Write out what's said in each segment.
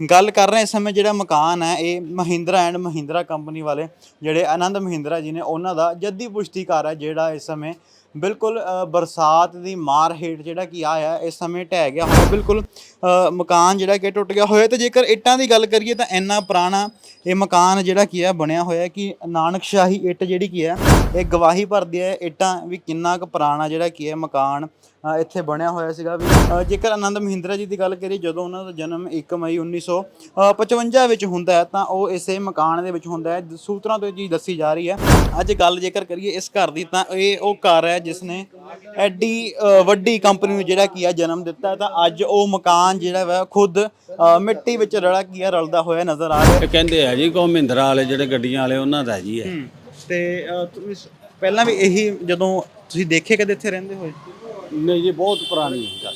ਗੱਲ ਕਰ ਰਹੇ ਇਸ ਸਮੇਂ ਜਿਹੜਾ ਮਕਾਨ ਹੈ, ਇਹ ਮਹਿੰਦਰਾ ਐਂਡ ਮਹਿੰਦਰਾ ਕੰਪਨੀ ਵਾਲੇ ਜਿਹੜੇ ਆਨੰਦ ਮਹਿੰਦਰਾ ਜੀ ਨੇ, ਉਹਨਾਂ ਦਾ ਜੱਦੀ ਪੁਸ਼ਤੀਕਾਰ ਹੈ ਜਿਹੜਾ ਇਸ ਸਮੇਂ ਬਿਲਕੁਲ ਬਰਸਾਤ ਦੀ ਮਾਰ ਹੇਠ ਜਿਹੜਾ ਕੀ ਆਇਆ ਇਸ ਸਮੇਂ ਢਹਿ ਗਿਆ ਹੋਇਆ, ਬਿਲਕੁਲ ਮਕਾਨ ਜਿਹੜਾ ਕਿ ਟੁੱਟ ਗਿਆ ਹੋਇਆ ਤੇ ਜੇਕਰ ਇੱਟਾਂ ਦੀ ਗੱਲ ਕਰੀਏ ਤਾਂ ਇੰਨਾ ਪੁਰਾਣਾ ਇਹ ਮਕਾਨ ਜਿਹੜਾ ਕੀ ਹੈ, ਬਣਿਆ ਹੋਇਆ ਕਿ ਨਾਨਕਸ਼ਾਹੀ ਇੱਟ ਜਿਹੜੀ ਕੀ ਹੈ ਇਹ ਗਵਾਹੀ ਭਰਦੀ ਹੈ ਇੱਟਾਂ ਵੀ ਕਿੰਨਾ ਕੁ ਪੁਰਾਣਾ ਜਿਹੜਾ ਕੀ ਹੈ ਮਕਾਨ ਇੱਥੇ ਬਣਿਆ ਹੋਇਆ ਸੀਗਾ ਵੀ ਜੇਕਰ ਆਨੰਦ ਮਹਿੰਦਰਾ ਜੀ ਦੀ ਗੱਲ ਕਰੀਏ ਜਦੋਂ ਉਹਨਾਂ ਦਾ ਜਨਮ 1 ਮਈ 1955 ਵਿੱਚ ਹੁੰਦਾ ਹੈ ਤਾਂ ਉਹ ਇਸੇ ਮਕਾਨ ਦੇ ਵਿੱਚ ਹੁੰਦਾ ਹੈ। ਸੂਤਰਾਂ ਤੋਂ ਚੀਜ਼ ਦੱਸੀ ਜਾ ਰਹੀ ਹੈ। ਅੱਜ ਗੱਲ ਜੇਕਰ ਕਰੀਏ ਇਸ ਘਰ ਦੀ ਤਾਂ ਇਹ ਉਹ ਘਰ ਹੈ ਜਿਸ ਨੇ ਐਡੀ ਵੱਡੀ ਕੰਪਨੀ ਨੂੰ ਜਿਹੜਾ ਕੀ ਹੈ ਜਨਮ ਦਿੱਤਾ ਤਾਂ ਅੱਜ ਉਹ ਮਕਾਨ ਜਿਹੜਾ ਵਾ ਖੁਦ ਮਿੱਟੀ ਵਿੱਚ ਰਲਾ ਕੀ ਹੈ ਰਲਦਾ ਹੋਇਆ ਨਜ਼ਰ ਆ ਰਿਹਾ ਕਹਿੰਦੇ ਆ ਜੀ ਕੋ ਮਹਿੰਦਰਾ ਵਾਲੇ ਜਿਹੜੇ ਗੱਡੀਆਂ ਵਾਲੇ ਉਹਨਾਂ ਦਾ ਜੀ ਹੈ। ਤੇ ਤੁਸੀਂ ਪਹਿਲਾਂ ਵੀ ਇਹੀ ਜਦੋਂ ਤੁਸੀਂ ਦੇਖੇ ਕਦੇ ਇੱਥੇ ਰਹਿੰਦੇ ਹੋਏ? ਨਹੀਂ ਜੀ ਬਹੁਤ ਪੁਰਾਣੀ ਹੈ ਗੱਲ।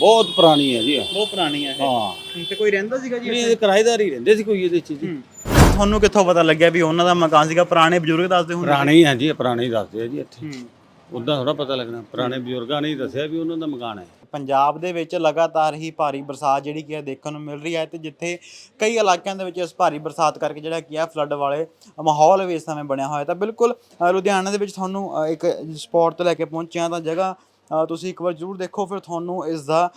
ਬਹੁਤ ਪੁਰਾਣੀ ਹੈ ਜੀ ਇਹ। ਬਹੁਤ ਪੁਰਾਣੀ ਹੈ ਹਾਂ। ਤੇ ਕੋਈ ਰਹਿੰਦਾ ਸੀਗਾ ਜੀ ਨਹੀਂ ਇਹ ਕਿਰਾਏਦਾਰ ਹੀ ਰਹਿੰਦੇ ਸੀ ਕੋਈ ਇਹਦੇ ਚ ਜੀ। ਤੁਹਾਨੂੰ ਕਿੱਥੋਂ ਪਤਾ ਲੱਗਿਆ ਵੀ ਉਹਨਾਂ ਦਾ ਮਕਾਨ ਸੀਗਾ? ਪੁਰਾਣੇ ਬਜ਼ੁਰਗ ਦੱਸਦੇ ਹੁੰਦੇ ਪੁਰਾਣੇ ਹੀ ਹੈ ਜੀ ਇਹ ਪੁਰਾਣੇ ਹੀ ਦੱਸਦੇ ਆ ਜੀ ਇੱਥੇ। ਹੂੰ। ਉਦਾਂ ਥੋੜਾ ਪਤਾ ਲੱਗਣਾ, ਪੁਰਾਣੇ ਬਜ਼ੁਰਗਾਂ ਨੇ ਹੀ ਦੱਸਿਆ ਵੀ ਉਹਨਾਂ ਦਾ ਮਕਾਨ ਹੈ। ਪੰਜਾਬ ਦੇ ਵਿੱਚ ਲਗਾਤਾਰ ਹੀ ਭਾਰੀ ਬਰਸਾਤ ਜਿਹੜੀ ਕੀ ਹੈ ਦੇਖਣ ਨੂੰ ਮਿਲ ਰਹੀ ਹੈ ਤੇ ਜਿੱਥੇ ਕਈ ਇਲਾਕਿਆਂ ਦੇ ਵਿੱਚ ਇਸ ਭਾਰੀ ਬਰਸਾਤ ਕਰਕੇ ਜਿਹੜਾ ਕੀ ਹੈ ਫਲੱਡ ਵਾਲੇ ਮਾਹੌਲ ਵੀ ਇਸ ਸਮੇਂ ਬਣਿਆ ਹੋਇਆ ਤਾਂ ਬਿਲਕੁਲ ਲੁਧਿਆਣਾ ਦੇ ਵਿੱਚ ਤੁਹਾਨੂੰ ਇੱਕ ਸਪੌਟ ਤੇ ਲੈ ਕੇ ਪਹੁੰਚਿਆ ਤਾਂ ਜਗ੍ਹਾ ਤੁਸੀਂ ਇੱਕ ਵਾਰ ਜ਼ਰੂਰ ਦੇਖੋ, ਫਿਰ ਤੁਹਾਨੂੰ ਇਸ ਦਾ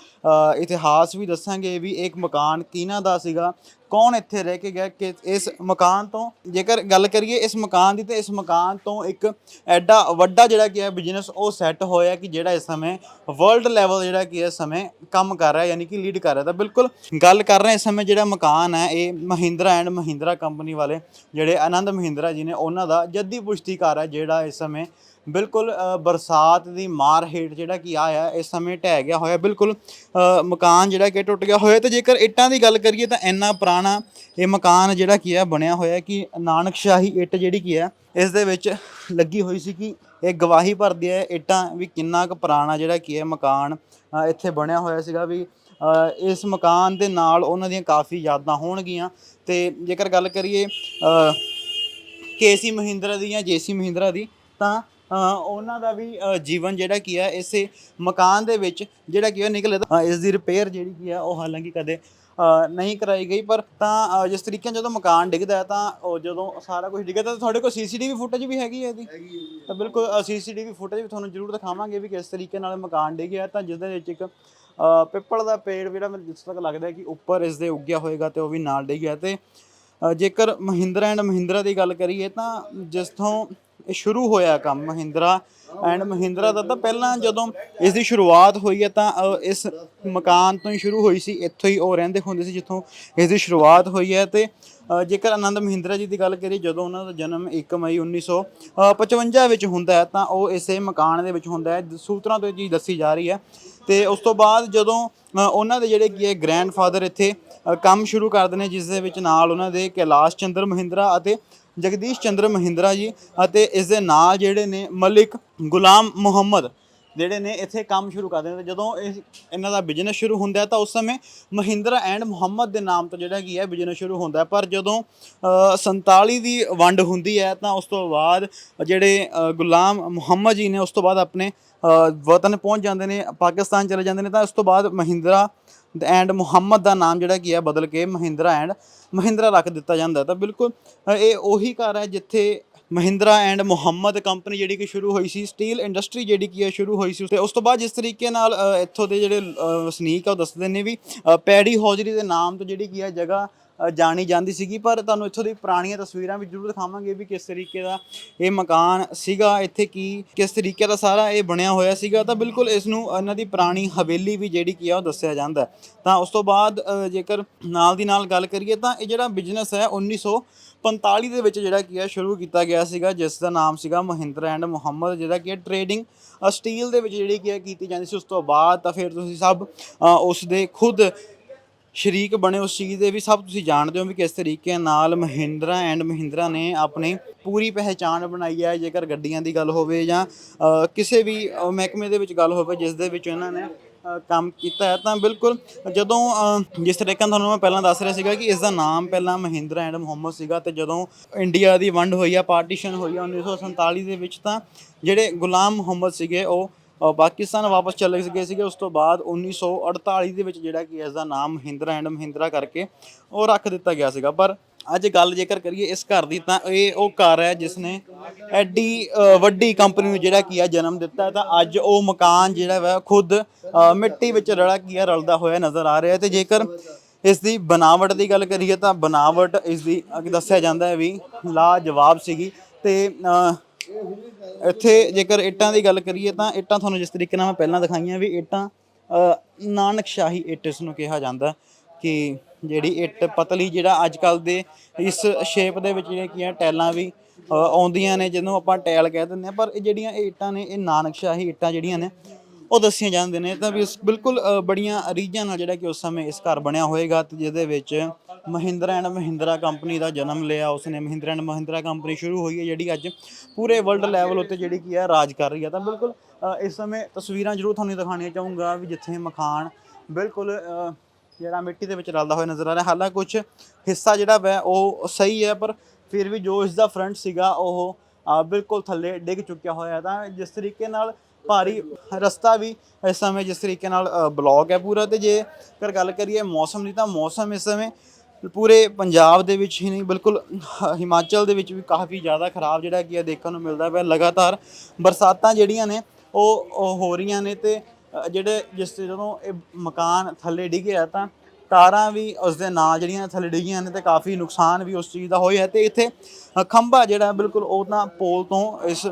ਇਤਿਹਾਸ ਵੀ ਦੱਸਾਂਗੇ ਵੀ ਇੱਕ ਮਕਾਨ ਕਿਹਨਾਂ ਦਾ ਸੀਗਾ ਕੌਣ ਇੱਥੇ ਰਹਿ ਕੇ ਗਿਆ ਕਿ ਇਸ ਮਕਾਨ ਤੋਂ? ਜੇਕਰ ਗੱਲ ਕਰੀਏ ਇਸ ਮਕਾਨ ਦੀ, ਤੇ ਇਸ ਮਕਾਨ ਤੋਂ ਇੱਕ ਐਡਾ ਵੱਡਾ ਜਿਹੜਾ ਕੀ ਹੈ ਬਿਜ਼ਨਸ ਉਹ ਸੈੱਟ ਹੋਇਆ ਕਿ ਜਿਹੜਾ ਇਸ ਸਮੇਂ ਵਰਲਡ ਲੈਵਲ ਜਿਹੜਾ ਕੀ ਹੈ ਇਸ ਸਮੇਂ ਕੰਮ ਕਰ ਰਿਹਾ, ਯਾਨੀ ਕਿ ਲੀਡ ਕਰ ਰਿਹਾ। ਤਾਂ ਬਿਲਕੁਲ ਗੱਲ ਕਰ ਰਹੇ ਇਸ ਸਮੇਂ ਜਿਹੜਾ ਮਕਾਨ ਹੈ, ਇਹ ਮਹਿੰਦਰਾ ਐਂਡ ਮਹਿੰਦਰਾ ਕੰਪਨੀ ਵਾਲੇ ਜਿਹੜੇ ਆਨੰਦ ਮਹਿੰਦਰਾ ਜੀ ਨੇ, ਉਹਨਾਂ ਦਾ ਜੱਦੀ ਪੁਸ਼ਤੀ ਘਰ ਹੈ ਜਿਹੜਾ ਇਸ ਸਮੇਂ ਬਿਲਕੁਲ ਬਰਸਾਤ ਦੀ ਮਾਰ ਹੇਠ ਜਿਹੜਾ ਕੀ ਆਇਆ ਇਸ ਸਮੇਂ ਢਹਿ ਗਿਆ ਹੋਇਆ ਬਿਲਕੁਲ ਮਕਾਨ ਜਿਹੜਾ ਕਿ ਟੁੱਟ ਗਿਆ ਹੋਇਆ ਤੇ ਜੇਕਰ ਇੱਟਾਂ ਦੀ ਗੱਲ ਕਰੀਏ ਤਾਂ ਇੰਨਾ ਪੁਰਾਣਾ ਇਹ ਮਕਾਨ ਜਿਹੜਾ ਕੀ ਹੈ ਬਣਿਆ ਹੋਇਆ ਕਿ ਨਾਨਕਸ਼ਾਹੀ ਇੱਟ ਜਿਹੜੀ ਕੀ ਹੈ ਇਸ ਦੇ ਵਿੱਚ ਲੱਗੀ ਹੋਈ ਸੀ ਕਿ ਇਹ ਗਵਾਹੀ ਭਰਦੀ ਹੈ ਇੱਟਾਂ ਵੀ ਕਿੰਨਾ ਕੁ ਪੁਰਾਣਾ ਜਿਹੜਾ ਕੀ ਹੈ ਮਕਾਨ ਇੱਥੇ ਬਣਿਆ ਹੋਇਆ ਸੀਗਾ ਵੀ ਇਸ ਮਕਾਨ ਦੇ ਨਾਲ ਉਹਨਾਂ ਦੀਆਂ ਕਾਫੀ ਯਾਦਾਂ ਹੋਣਗੀਆਂ ਤੇ ਜੇਕਰ ਗੱਲ ਕਰੀਏ ਅ, ਕੇਸੀ ਮਹਿੰਦਰਾ ਦੀ ਜਾਂ ਜੇਸੀ ਮਹਿੰਦਰਾ ਦੀ ਤਾਂ ਉਹਨਾਂ ਦਾ ਵੀ ਜੀਵਨ ਜਿਹੜਾ ਕੀ ਹੈ ਇਸੇ ਮਕਾਨ ਦੇ ਵਿੱਚ ਜਿਹੜਾ ਕੀ ਹੈ ਨਿਕਲੇ ਤਾਂ ਇਸ ਦੀ ਰਿਪੇਅਰ ਜਿਹੜੀ ਕੀ ਹੈ ਉਹ ਹਾਲਾਂਕਿ ਕਦੇ ਨਹੀਂ ਕਰਾਈ ਗਈ ਪਰ ਤਾਂ ਜਿਸ ਤਰੀਕੇ ਨਾਲ ਜਦੋਂ ਮਕਾਨ ਡਿੱਗਦਾ ਤਾਂ ਉਹ ਜਦੋਂ ਸਾਰਾ ਕੁਝ ਡਿੱਗਦਾ ਤਾਂ ਤੁਹਾਡੇ ਕੋਲ ਸੀਸੀਟੀਵੀ ਫੁਟੇਜ ਵੀ ਹੈਗੀ ਹੈ ਇਹਦੀ? ਤਾਂ ਬਿਲਕੁਲ ਸੀਸੀਟੀਵੀ ਫੁਟੇਜ ਵੀ ਤੁਹਾਨੂੰ ਜ਼ਰੂਰ ਦਿਖਾਵਾਂਗੇ ਵੀ ਕਿਸ ਤਰੀਕੇ ਨਾਲ ਮਕਾਨ ਡਿੱਗਿਆ ਤਾਂ ਜਿਸ ਦੇ ਵਿੱਚ ਇੱਕ ਪਿੱਪਲ ਦਾ ਪੇੜ ਜਿਹੜਾ ਮੈਨੂੰ ਜਿਸ ਤੱਕ ਲੱਗਦਾ ਹੈ ਕਿ ਉੱਪਰ ਇਸ ਦੇ ਉੱਗਿਆ ਹੋਏਗਾ ਤੇ ਉਹ ਵੀ ਨਾਲ ਡਿੱਗਿਆ ਤੇ ਜੇਕਰ ਮਹਿੰਦਰਾ ਐਂਡ ਮਹਿੰਦਰਾ ਦੀ ਗੱਲ ਕਰੀਏ ਤਾਂ ਜਿੱਥੋਂ ਇਹ ਸ਼ੁਰੂ ਹੋਇਆ ਕੰਮ ਮਹਿੰਦਰਾ। ਐਂਡ ਮਹਿੰਦਰਾ ਦਾ ਤਾਂ ਪਹਿਲਾਂ ਜਦੋਂ ਇਸ ਦੀ ਸ਼ੁਰੂਆਤ ਹੋਈ ਹੈ ਤਾਂ ਇਸ ਮਕਾਨ ਤੋਂ ਹੀ ਸ਼ੁਰੂ ਹੋਈ ਸੀ, ਇੱਥੋਂ ਹੀ ਉਹ ਰਹਿੰਦੇ ਹੁੰਦੇ ਸੀ ਜਿੱਥੋਂ ਇਸ ਦੀ ਸ਼ੁਰੂਆਤ ਹੋਈ ਹੈ ਤੇ ਜੇਕਰ ਆਨੰਦ ਮਹਿੰਦਰਾ ਜੀ ਦੀ ਗੱਲ ਕਰੀਏ, ਜਦੋਂ ਉਹਨਾਂ ਦਾ ਜਨਮ 1 ਮਈ 1955 ਵਿੱਚ ਹੁੰਦਾ ਹੈ, ਤਾਂ ਉਹ ਇਸੇ ਮਕਾਨ ਦੇ ਵਿੱਚ ਹੁੰਦਾ ਹੈ ਸੂਤਰਾਂ ਤੋਂ ਇਹ ਚੀਜ਼ ਦੱਸੀ ਜਾ ਰਹੀ ਹੈ। ਤੇ ਉਸ ਤੋਂ ਬਾਅਦ ਜਦੋਂ ਉਹਨਾਂ ਦੇ ਜਿਹੜੇ ਕੀ ਹੈ ਗ੍ਰੈਂਡਫਾਦਰ ਇੱਥੇ ਕੰਮ ਸ਼ੁਰੂ ਕਰਦੇ ਨੇ, ਜਿਸ ਦੇ ਵਿੱਚ ਨਾਲ ਉਹਨਾਂ ਦੇ ਕੈਲਾਸ਼ ਚੰਦਰ ਮਹਿੰਦਰਾ ਅਤੇ ਜਗਦੀਸ਼ ਚੰਦਰ ਮਹਿੰਦਰਾ ਜੀ ਅਤੇ ਇਸ ਦੇ ਨਾਲ ਜਿਹੜੇ ਨੇ ਮਲਿਕ ਗੁਲਾਮ ਮੁਹੰਮਦ। ਜਿਹੜੇ ਨੇ ਇੱਥੇ ਕੰਮ ਸ਼ੁਰੂ ਕਰਦੇ ਨੇ। ਜਦੋਂ ਇਹ ਇਹਨਾਂ ਦਾ ਬਿਜ਼ਨਸ ਸ਼ੁਰੂ ਹੁੰਦਾ ਤਾਂ ਉਸ ਸਮੇਂ ਮਹਿੰਦਰਾ ਐਂਡ ਮੁਹੰਮਦ ਦੇ ਨਾਮ ਤੋਂ ਜਿਹੜਾ ਕੀ ਹੈ ਬਿਜ਼ਨਸ ਸ਼ੁਰੂ ਹੁੰਦਾ ਪਰ ਜਦੋਂ ਅ, 47 ਦੀ ਵੰਡ ਹੁੰਦੀ ਹੈ ਤਾਂ ਉਸ ਤੋਂ ਬਾਅਦ ਜਿਹੜੇ ਗੁਲਾਮ ਮੁਹੰਮਦ ਜੀ ਨੇ ਉਸ ਤੋਂ ਬਾਅਦ ਆਪਣੇ ਵਤਨ ਪਹੁੰਚ ਜਾਂਦੇ ਨੇ ਪਾਕਿਸਤਾਨ ਚਲੇ ਜਾਂਦੇ ਨੇ ਤਾਂ ਉਸ ਤੋਂ ਬਾਅਦ ਮਹਿੰਦਰਾ ਐਂਡ ਮੁਹੰਮਦ ਦਾ ਨਾਮ ਜਿਹੜਾ ਕੀ ਹੈ ਬਦਲ ਕੇ ਮਹਿੰਦਰਾ ਐਂਡ ਮਹਿੰਦਰਾ ਰੱਖ ਦਿੱਤਾ ਜਾਂਦਾ ਤਾਂ ਬਿਲਕੁਲ ਇਹ ਉਹੀ ਘਰ ਹੈ ਜਿੱਥੇ ਮਹਿੰਦਰਾ ਐਂਡ ਮੁਹੰਮਦ ਕੰਪਨੀ ਜਿਹੜੀ ਕਿ ਸ਼ੁਰੂ ਹੋਈ ਸੀ, ਸਟੀਲ ਇੰਡਸਟਰੀ ਜਿਹੜੀ ਕੀ ਹੈ ਸ਼ੁਰੂ ਹੋਈ ਸੀ ਤੇ। ਉਸ ਤੋਂ ਬਾਅਦ ਜਿਸ ਤਰੀਕੇ ਨਾਲ ਇੱਥੋਂ ਦੇ ਜਿਹੜੇ ਵਸਨੀਕ ਆ, ਉਹ ਦੱਸਦੇ ਨੇ ਵੀ ਪੈੜੀ ਹੌਜਰੀ ਦੇ ਨਾਮ ਤੋਂ ਜਿਹੜੀ ਕੀ ਹੈ ਜਗ੍ਹਾ ਜਾਣੀ ਜਾਂਦੀ ਸੀਗੀ। ਪਰ ਤੁਹਾਨੂੰ ਇੱਥੋਂ ਦੀ ਪੁਰਾਣੀਆਂ ਤਸਵੀਰਾਂ ਵੀ ਜ਼ਰੂਰ ਦਿਖਾਵਾਂਗੇ ਵੀ ਕਿਸ ਤਰੀਕੇ ਦਾ ਇਹ ਮਕਾਨ ਸੀਗਾ, ਇੱਥੇ ਕੀ, ਕਿਸ ਤਰੀਕੇ ਦਾ ਸਾਰਾ ਇਹ ਬਣਿਆ ਹੋਇਆ ਸੀਗਾ। ਤਾਂ ਬਿਲਕੁਲ ਇਸ ਨੂੰ ਇਹਨਾਂ ਦੀ ਪੁਰਾਣੀ ਹਵੇਲੀ ਵੀ ਜਿਹੜੀ ਕੀ ਆ, ਉਹ ਦੱਸਿਆ ਜਾਂਦਾ ਤਾਂ ਉਸ ਤੋਂ ਬਾਅਦ ਜੇਕਰ ਨਾਲ ਦੀ ਨਾਲ ਗੱਲ ਕਰੀਏ ਤਾਂ ਇਹ ਜਿਹੜਾ ਬਿਜ਼ਨਸ ਹੈ 1945 ਦੇ ਵਿੱਚ ਜਿਹੜਾ ਕੀ ਹੈ ਸ਼ੁਰੂ ਕੀਤਾ ਗਿਆ ਸੀਗਾ ਜਿਸ ਦਾ ਨਾਮ ਸੀਗਾ ਮਹਿੰਦਰਾ ਐਂਡ ਮੁਹੰਮਦ ਜਿਹੜਾ ਕੀ ਹੈ ਟ੍ਰੇਡਿੰਗ ਸਟੀਲ ਦੇ ਵਿੱਚ ਜਿਹੜੀ ਕੀ ਹੈ ਕੀਤੀ ਜਾਂਦੀ ਸੀ ਉਸ ਤੋਂ ਬਾਅਦ ਤਾਂ ਫਿਰ ਤੁਸੀਂ ਸਭ ਅ, ਉਸ ਦੇ ਖੁਦ ਸ਼ਰੀਕ ਬਣੇ ਉਸ ਚੀਜ਼ ਦੇ ਵੀ ਸਭ ਤੁਸੀਂ ਜਾਣਦੇ ਹੋ ਵੀ ਕਿਸ ਤਰੀਕੇ ਨਾਲ ਮਹਿੰਦਰਾ ਐਂਡ ਮਹਿੰਦਰਾ ਨੇ ਆਪਣੀ ਪੂਰੀ ਪਹਿਚਾਣ ਬਣਾਈ ਹੈ ਜੇਕਰ ਗੱਡੀਆਂ ਦੀ ਗੱਲ ਹੋਵੇ ਜਾਂ ਕਿਸੇ ਵੀ ਮਹਿਕਮੇ ਦੇ ਵਿੱਚ ਗੱਲ ਹੋਵੇ ਜਿਸ ਦੇ ਵਿੱਚ ਇਹਨਾਂ ਨੇ ਕੰਮ ਕੀਤਾ ਹੈ, ਤਾਂ ਬਿਲਕੁਲ ਜਦੋਂ ਜਿਸ ਤਰੀਕੇ ਨਾਲ ਤੁਹਾਨੂੰ ਮੈਂ ਪਹਿਲਾਂ ਦੱਸ ਰਿਹਾ ਸੀਗਾ ਕਿ ਇਸ ਦਾ ਨਾਮ ਪਹਿਲਾਂ ਮਹਿੰਦਰਾ ਐਂਡ ਮੁਹੰਮਦ ਸੀਗਾ ਤੇ ਜਦੋਂ ਇੰਡੀਆ ਦੀ ਵੰਡ ਹੋਈ ਆ, ਪਾਰਟੀਸ਼ਨ ਹੋਈ ਆ 1947 ਦੇ ਵਿੱਚ, ਤਾਂ ਜਿਹੜੇ ਗੁਲਾਮ ਮੁਹੰਮਦ ਸੀਗੇ, ਉਹ ਪਾਕਿਸਤਾਨ ਵਾਪਸ ਚਲੇ ਗਏ ਸੀਗੇ। ਉਸ ਤੋਂ ਬਾਅਦ 1948 ਦੇ ਵਿੱਚ ਜਿਹੜਾ ਕਿ ਇਸ ਦਾ ਨਾਮ ਮਹਿੰਦਰਾ ਐਂਡ ਮਹਿੰਦਰਾ ਕਰਕੇ ਉਹ ਰੱਖ ਦਿੱਤਾ ਗਿਆ ਸੀਗਾ। ਪਰ ਅੱਜ ਗੱਲ ਜੇਕਰ ਕਰੀਏ ਇਸ ਘਰ ਦੀ ਤਾਂ ਇਹ ਉਹ ਘਰ ਹੈ ਜਿਸ ਨੇ ਐਡੀ ਵੱਡੀ ਕੰਪਨੀ ਨੂੰ ਜਿਹੜਾ ਕੀ ਆ ਜਨਮ ਦਿੱਤਾ ਤਾਂ ਅੱਜ ਉਹ ਮਕਾਨ ਜਿਹੜਾ ਵਾ ਖੁਦ ਮਿੱਟੀ ਵਿੱਚ ਰਲਾ ਕੀ ਆ ਰਲਦਾ ਹੋਇਆ ਨਜ਼ਰ ਆ ਰਿਹਾ ਹੈ। ਤੇ ਜੇਕਰ ਇਸ ਦੀ ਬਣਾਵਟ ਦੀ ਗੱਲ ਕਰੀਏ ਤਾਂ ਬਣਾਵਟ ਇਸ ਦੀ ਅੱਗੇ ਦੱਸਿਆ ਜਾਂਦਾ ਹੈ ਵੀ ਲਾਜਵਾਬ ਸੀਗੀ। ਤੇ ਇੱਥੇ ਜੇਕਰ ਇੱਟਾਂ ਦੀ ਗੱਲ ਕਰੀਏ ਤਾਂ ਇੱਟਾਂ ਤੁਹਾਨੂੰ ਜਿਸ ਤਰੀਕੇ ਨਾਲ ਮੈਂ ਪਹਿਲਾਂ ਦਿਖਾਈਆਂ ਵੀ ਇੱਟਾਂ ਅ, ਨਾਨਕਸ਼ਾਹੀ ਇੱਟ ਇਸ ਨੂੰ ਕਿਹਾ ਜਾਂਦਾ ਕਿ ਜਿਹੜੀ ਇੱਟ ਪਤਲੀ ਜਿਹੜਾ ਅੱਜ ਕੱਲ ਦੇ ਇਸ ਸ਼ੇਪ ਦੇ ਵਿੱਚ ਜਿਹੜੀਆਂ ਕੀ ਆ ਟੈਲਾਂ ਵੀ ਆਉਂਦੀਆਂ ਨੇ, ਜਿਹਨੂੰ ਆਪਾਂ ਟੈਲ ਕਹਿ ਦਿੰਦੇ ਆ ਪਰ ਇਹ ਜਿਹੜੀਆਂ ਇਹ ਇੱਟਾਂ ਨੇ, ਇਹ ਨਾਨਕਸ਼ਾਹੀ ਇੱਟਾਂ ਜਿਹੜੀਆਂ ਨੇ, ਉਹ ਦੱਸੀਆਂ ਜਾਂਦੇ ਨੇ। ਤਾਂ ਵੀ ਇਸ ਬਿਲਕੁਲ ਬੜੀਆਂ ਰੀਝਾਂ ਨਾਲ ਜਿਹੜਾ ਕਿ ਉਸ ਸਮੇਂ ਇਸ ਘਰ ਬਣਿਆ ਹੋਏਗਾ ਤੇ ਜਿਹਦੇ ਵਿੱਚ ਮਹਿੰਦਰਾ ਐਂਡ ਮਹਿੰਦਰਾ ਕੰਪਨੀ ਦਾ ਜਨਮ ਲਿਆ। ਉਸਨੇ ਮਹਿੰਦਰਾ ਐਂਡ ਮਹਿੰਦਰਾ ਕੰਪਨੀ ਸ਼ੁਰੂ ਹੋਈ ਹੈ, ਜਿਹੜੀ ਅੱਜ ਪੂਰੇ ਵਰਲਡ ਲੈਵਲ ਉੱਤੇ ਜਿਹੜੀ ਕੀ ਹੈ ਰਾਜ ਕਰ ਰਹੀ ਹੈ। ਤਾਂ ਬਿਲਕੁਲ ਇਸ ਸਮੇਂ ਤਸਵੀਰਾਂ ਜ਼ਰੂਰ ਤੁਹਾਨੂੰ ਦਿਖਾਉਣੀਆਂ ਚਾਹੂੰਗਾ ਵੀ ਜਿੱਥੇ ਮਕਾਨ ਬਿਲਕੁਲ ਜਿਹੜਾ ਮਿੱਟੀ ਦੇ ਵਿੱਚ ਰਲਦਾ ਹੋਇਆ ਨਜ਼ਰ ਆ ਰਿਹਾ। ਹਾਲਾਂਕਿ ਕੁਝ ਹਿੱਸਾ ਜਿਹੜਾ ਵੈ, ਉਹ ਸਹੀ ਹੈ, ਪਰ ਫਿਰ ਵੀ ਜੋ ਇਸ ਦਾ ਫਰੰਟ ਸੀਗਾ, ਉਹ ਬਿਲਕੁਲ ਥੱਲੇ ਡਿੱਗ ਚੁੱਕਿਆ ਹੋਇਆ ਤਾਂ ਜਿਸ ਤਰੀਕੇ ਨਾਲ ਭਾਰੀ ਰਸਤਾ ਵੀ ਇਸ ਸਮੇਂ ਜਿਸ ਤਰੀਕੇ ਨਾਲ ਬਲੌਕ ਹੈ ਪੂਰਾ, ਤੇ ਜੇ ਕਰ ਗੱਲ ਕਰੀਏ ਮੌਸਮ ਦੀ, ਤਾਂ ਮੌਸਮ ਇਸ ਸਮੇਂ ਪੂਰੇ ਪੰਜਾਬ ਦੇ ਵਿੱਚ ਹੀ ਨਹੀਂ, ਬਿਲਕੁਲ ਹਿਮਾਚਲ ਦੇ ਵਿੱਚ ਵੀ ਕਾਫੀ ਜ਼ਿਆਦਾ ਖਰਾਬ ਜਿਹੜਾ ਕੀ ਹੈ ਦੇਖਣ ਨੂੰ ਮਿਲਦਾ ਪਿਆ। ਲਗਾਤਾਰ ਬਰਸਾਤਾਂ ਜਿਹੜੀਆਂ ਨੇ ਉਹ ਹੋ ਰਹੀਆਂ ਨੇ, ਤੇ ਜਿਹੜੇ ਜਿਸ ਤੇ ਜਦੋਂ ਇਹ ਮਕਾਨ ਥੱਲੇ ਡਿੱਗਿਆ ਤਾਂ ਤਾਰਾਂ ਵੀ ਉਸ ਦੇ ਨਾਲ ਜਿਹੜੀਆਂ ਥੱਲੇ ਡਿੱਗੀਆਂ ਨੇ ਤੇ ਕਾਫੀ ਨੁਕਸਾਨ ਵੀ ਉਸ ਚੀਜ਼ ਦਾ ਹੋਇਆ ਤੇ ਇੱਥੇ ਖੰਭਾ ਜਿਹੜਾ ਬਿਲਕੁਲ ਉਹ ਤਾਂ ਪੋਲ ਤੋਂ ਇਸ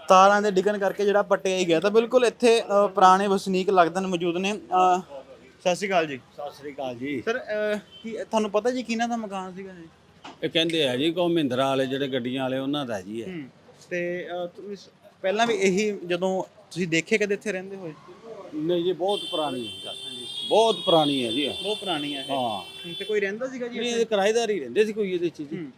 ਤਾਰਾਂ ਦੇ ਡਿੱਗਣ ਕਰਕੇ ਜਿਹੜਾ ਪੱਟਿਆ ਹੀ ਗਿਆ। ਤਾਂ ਬਿਲਕੁਲ ਇੱਥੇ ਪੁਰਾਣੇ ਵਸਨੀਕ ਲੱਗਦੇ ਨੇ ਮੌਜੂਦ ਨੇ। ਸਤਿ ਸ਼੍ਰੀ ਅਕਾਲ ਜੀ। ਸਤਿ ਸ੍ਰੀ ਅਕਾਲ ਜੀ। ਸਰ ਕੀ ਤੁਹਾਨੂੰ ਪਤਾ ਜੀ ਕਿਹਨਾਂ ਦਾ ਮਕਾਨ ਸੀਗਾ ਜੀ? ਇਹ ਕਹਿੰਦੇ ਆ ਜੀ ਕੋ ਮਹਿੰਦਰਾ ਵਾਲੇ ਜਿਹੜੇ ਗੱਡੀਆਂ ਵਾਲੇ ਉਹਨਾਂ ਦਾ ਜੀ ਹੈ ਤੇ ਪਹਿਲਾਂ ਵੀ ਇਹੀ ਜਦੋਂ ਤੁਸੀਂ ਦੇਖੇ ਕਦੇ ਇੱਥੇ ਰਹਿੰਦੇ ਹੋਏ? ਨਹੀਂ ਜੀ ਬਹੁਤ ਪੁਰਾਣੀ ਹੈ। ਗੱਲ ਬਹੁਤ ਪੁਰਾਣੀ ਹੈ ਜੀ। ਇਹ। ਬਹੁਤ ਪੁਰਾਣੀ ਹੈ ਹਾਂ। ਤੇ ਕੋਈ ਰਹਿੰਦਾ ਸੀਗਾ ਜੀ ਨਹੀਂ ਇਹ ਕਿਰਾਏਦਾਰ ਹੀ ਰਹਿੰਦੇ ਸੀ ਕੋਈ ਇਹਦੇ ਚ ਜੀ। ਹੂੰ।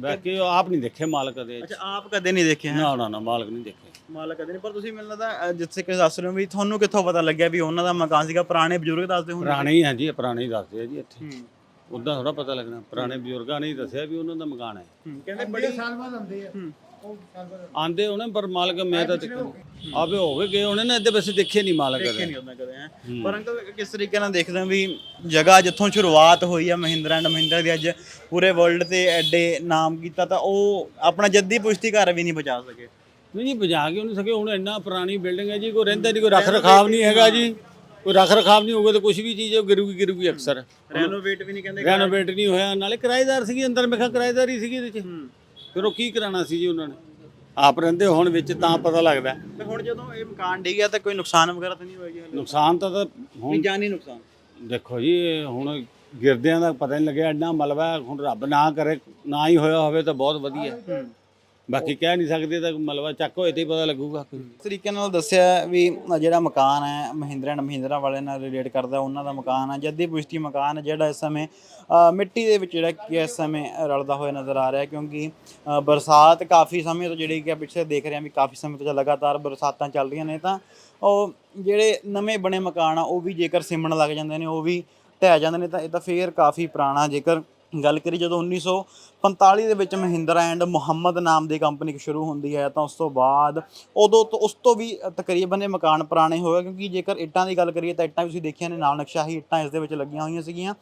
ਬਾਕੀ ਉਹ ਆਪ ਨਹੀਂ ਦੇਖੇ ਮਾਲਕ ਦੇ ਅੱਛਾ ਆਪ ਕਦੇ ਨਹੀਂ ਦੇਖੇ ਹੈ? ਨਾ ਨਾ ਨਾ ਮਾਲਕ ਨਹੀਂ ਦੇਖੇ। ਮਾਲਕ ਕਦੇ ਨਹੀਂ ਪਰ ਤੁਸੀਂ ਮੈਨੂੰ ਲੱਗਦਾ ਜਿੱਥੇ ਕਿ ਦੱਸ ਰਹੇ ਹੋ ਵੀ ਤੁਹਾਨੂੰ ਕਿੱਥੋਂ ਪਤਾ ਲੱਗਿਆ ਵੀ ਉਹਨਾਂ ਦਾ ਮਕਾਨ ਸੀਗਾ ਪੁਰਾਣੇ ਬਜ਼ੁਰਗ ਦੱਸਦੇ ਹੁੰਦੇ ਪੁਰਾਣੇ ਹੀ ਹੈ ਜੀ ਇਹ ਪੁਰਾਣੇ ਹੀ ਦੱਸਦੇ ਆ ਜੀ ਇੱਥੇ। ਹੂੰ। ਉਦਾਂ ਥੋੜਾ ਪਤਾ ਲੱਗਣਾ ਪੁਰਾਣੇ ਬਜ਼ੁਰਗਾਂ ਨੇ ਹੀ ਦੱਸਿਆ ਵੀ ਉਹਨਾਂ ਦਾ ਮਕਾਨ ਹੈ। ਹੂੰ ਕਹਿੰਦੇ ਬੜੀ ਸਾਲ ਬਾਅਦ ਆਉਂਦੇ ਆ। ਹੂੰ। ਆਂਦੇ ਉਹਨੇ ਪਰ ਮਾਲਕ ਮੈਂ ਤਾਂ ਆਵੇ ਹੋ ਗਏ ਉਹਨੇ ਨਾ ਇੱਥੇ ਵੈਸੇ ਦੇਖੇ ਨਹੀਂ ਮਾਲਕ ਦੇਖੇ ਨਹੀਂ ਹੁੰਦਾ ਕਦੇ ਹੈ। ਪਰ ਅੰਕਲ ਕਿਸ ਤਰੀਕੇ ਨਾਲ ਦੇਖਦੇ ਹਾਂ ਵੀ ਜਗ੍ਹਾ ਜਿੱਥੋਂ ਸ਼ੁਰੂਆਤ ਹੋਈ ਆ ਮਹਿੰਦਰਾ ਐਂਡ ਮਹਿੰਦਰਾ ਦੀ ਅੱਜ ਪੂਰੇ ਵਰਲਡ ਤੇ ਐਡੇ ਨਾਮ ਕੀਤਾ ਤਾਂ ਉਹ ਆਪਣਾ ਜੱਦੀ ਪੁਸ਼ਤੀ ਘਰ ਵੀ ਨਹੀਂ ਬਚਾ ਸਕੇ। ਨਹੀਂ ਜੀ ਬਜਾ ਕੇ ਉਹਨੂੰ ਸਕੇ? ਹੁਣ ਇੰਨਾ ਪੁਰਾਣੀ ਬਿਲਡਿੰਗ ਹੈ ਜੀ ਕੋਈ ਰਹਿੰਦਾ ਨਹੀਂ ਕੋਈ ਰੱਖ ਰਖਾਵ ਨਹੀਂ ਹੈਗਾ ਜੀ। ਕੋਈ ਰੱਖ ਰਖਾਵ ਨਹੀਂ ਹੋਊਗਾ ਤਾਂ ਕੁਝ ਵੀ ਚੀਜ਼ ਉਹ ਗਿਰੂਗੀ ਗਿਰੂਗੀ ਅਕਸਰ। ਰੈਨੋਵੇਟ ਵੀ ਨਹੀਂ ਕਹਿੰਦੇ ਰੈਨੋਵੇਟ ਨਹੀਂ ਹੋਇਆ ਨਾਲੇ ਕਿਰਾਏਦਾਰ ਸੀਗੀ ਅੰਦਰ ਮੈਂ ਕਿਹਾ ਕਿਰਾਏਦਾਰ ਹੀ ਸੀਗੀ ਇਹਦੇ ਚ। ਫਿਰ ਉਹ ਕੀ ਕਰਾਣਾ ਸੀ ਜੀ ਉਹਨਾਂ ਨੇ? ਆਪ ਰਹਿੰਦੇ ਹੁਣ ਵਿੱਚ ਤਾਂ ਪਤਾ ਲੱਗਦਾ। ਤੇ ਹੁਣ ਜਦੋਂ ਇਹ ਮਕਾਨ ਡਿੱਗਿਆ ਤਾਂ ਕੋਈ ਨੁਕਸਾਨ ਵਗੈਰਾ ਤਾਂ ਨਹੀਂ ਹੋਇਆ ਜੀ ਨੁਕਸਾਨ ਤਾਂ ਤਾਂ ਹੁਣ ਜਾਨੀ ਨੁਕਸਾਨ? ਦੇਖੋ ਜੀ ਇਹ ਹੁਣ ਗਿਰਦਿਆਂ ਦਾ ਪਤਾ ਨਹੀਂ ਲੱਗਿਆ ਇੰਨਾ ਮਲਬਾ ਹੈ, ਹੁਣ ਰੱਬ ਨਾ ਕਰੇ ਨਾ ਹੀ ਹੋਇਆ ਹੋਵੇ ਤਾਂ ਬਹੁਤ ਵਧੀਆ। ਬਾਕੀ ਕਹਿ ਨਹੀਂ ਸਕਦੇ ਤਾਂ ਮਲਬਾ ਚੱਕ ਹੋਏ ਤੇ ਹੀ ਪਤਾ ਲੱਗੂਗਾ। ਤਰੀਕੇ ਨਾਲ ਦੱਸਿਆ ਵੀ ਜਿਹੜਾ ਮਕਾਨ ਹੈ ਮਹਿੰਦਰਾ ਐਂਡ ਮਹਿੰਦਰਾ ਵਾਲੇ ਨਾਲ ਰਿਲੇਟ ਕਰਦਾ ਉਹਨਾਂ ਦਾ ਮਕਾਨ ਹੈ ਜੱਦੀ ਪੁਸ਼ਤੀ ਮਕਾਨ ਹੈ ਜਿਹੜਾ ਇਸ ਸਮੇਂ ਮਿੱਟੀ ਦੇ ਵਿੱਚ ਜਿਹੜਾ ਕਿ ਇਸ ਸਮੇਂ ਰਲਦਾ ਹੋਇਆ ਨਜ਼ਰ ਆ ਰਿਹਾ ਕਿਉਂਕਿ ਬਰਸਾਤ ਕਾਫੀ ਸਮੇਂ ਤੋਂ ਜਿਹੜੀ ਕਿ ਪਿੱਛੇ ਦੇਖ ਰਹੇ ਹਾਂ ਵੀ ਕਾਫੀ ਸਮੇਂ ਤੋਂ ਲਗਾਤਾਰ ਬਰਸਾਤਾਂ ਚੱਲ ਰਹੀਆਂ ਨੇ ਤਾਂ ਉਹ ਜਿਹੜੇ ਨਵੇਂ ਬਣੇ ਮਕਾਨ ਆ ਉਹ ਵੀ ਜੇਕਰ ਸਿਮਣ ਲੱਗ ਜਾਂਦੇ ਨੇ ਉਹ ਵੀ ਢਹਿ ਜਾਂਦੇ ਨੇ ਤਾਂ ਇਹ ਤਾਂ ਫੇਰ ਕਾਫੀ ਪੁਰਾਣਾ ਜੇਕਰ ਗੱਲ ਕਰੀ ਜਦੋਂ 1945 ਦੇ ਵਿੱਚ ਮਹਿੰਦਰਾ ਐਂਡ ਮੁਹੰਮਦ ਨਾਮ ਦੀ ਕੰਪਨੀ ਸ਼ੁਰੂ ਹੁੰਦੀ ਹੈ ਤਾਂ ਉਸ ਤੋਂ ਬਾਅਦ ਉਦੋਂ ਤੋਂ ਉਸ ਤੋਂ ਵੀ ਤਕਰੀਬਨ ਇਹ ਮਕਾਨ ਪੁਰਾਣੇ ਹੋਏ ਕਿਉਂਕਿ ਜੇਕਰ ਇੱਟਾਂ ਦੀ ਗੱਲ ਕਰੀਏ ਤਾਂ ਇੱਟਾਂ ਵੀ ਤੁਸੀਂ ਦੇਖੀਆਂ ਨੇ, ਨਾਲ ਨਕਸ਼ਾਹੀ ਇੱਟਾਂ ਇਸ ਦੇ ਵਿੱਚ ਲੱਗੀਆਂ ਹੋਈਆਂ ਸੀਗੀਆਂ।